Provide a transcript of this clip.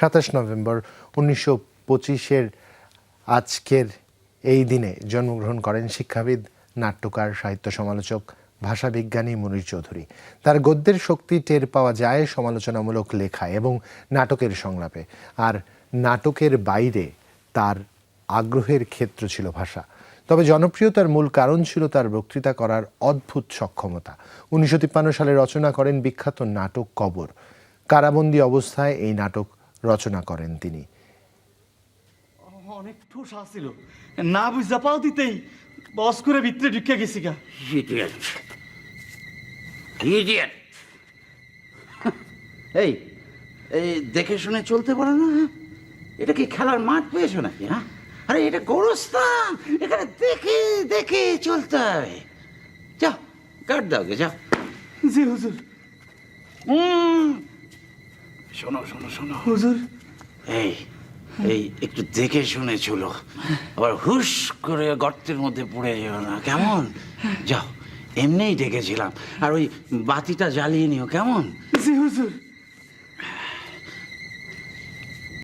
সাতাশ নভেম্বর উনিশশো পঁচিশের আজকের এই দিনে জন্মগ্রহণ করেন শিক্ষাবিদ, নাট্যকার, সাহিত্য সমালোচক, ভাষাবিজ্ঞানী মনির চৌধুরী। তার গদ্যের শক্তি টের পাওয়া যায় সমালোচনামূলক লেখায় এবং নাটকের সংলাপে। আর নাটকের বাইরে তার আগ্রহের ক্ষেত্র ছিল ভাষা। তবে জনপ্রিয়তার মূল কারণ ছিল তার বক্তৃতা করার অদ্ভুত সক্ষমতা। উনিশশো তিপ্পান্ন সালে রচনা করেন বিখ্যাত নাটক কবর। কারাবন্দী অবস্থায় এই নাটক রচনা করেন তিনি। অনেক ঠোস আসছিল। না বুঝা পাও দিতেই বস করে ভিতরে ঢুকে গেছি গা। এই এই দেখে শুনে চলতে পারো না? হ্যাঁ? এটা কি খেলার মাঠ পেয়েছ নাকি হ্যাঁ? আরে এটা গোরস্থান। এখানে দেখে দেখে চলতে হবে। যাও কাট দাও গে যাও। জি হুজুর। উম, শোনো শোনো শোনো। হুজুর। এই এই একটু দেখে শুনে চলো। আবার হুশ করে গর্তের মধ্যে পড়ে যেও না কেমন? যাও এমনিই ডেকেছিলাম। আর ওই বাতিটা জ্বালিয়ে নিও কেমন? জি হুজুর।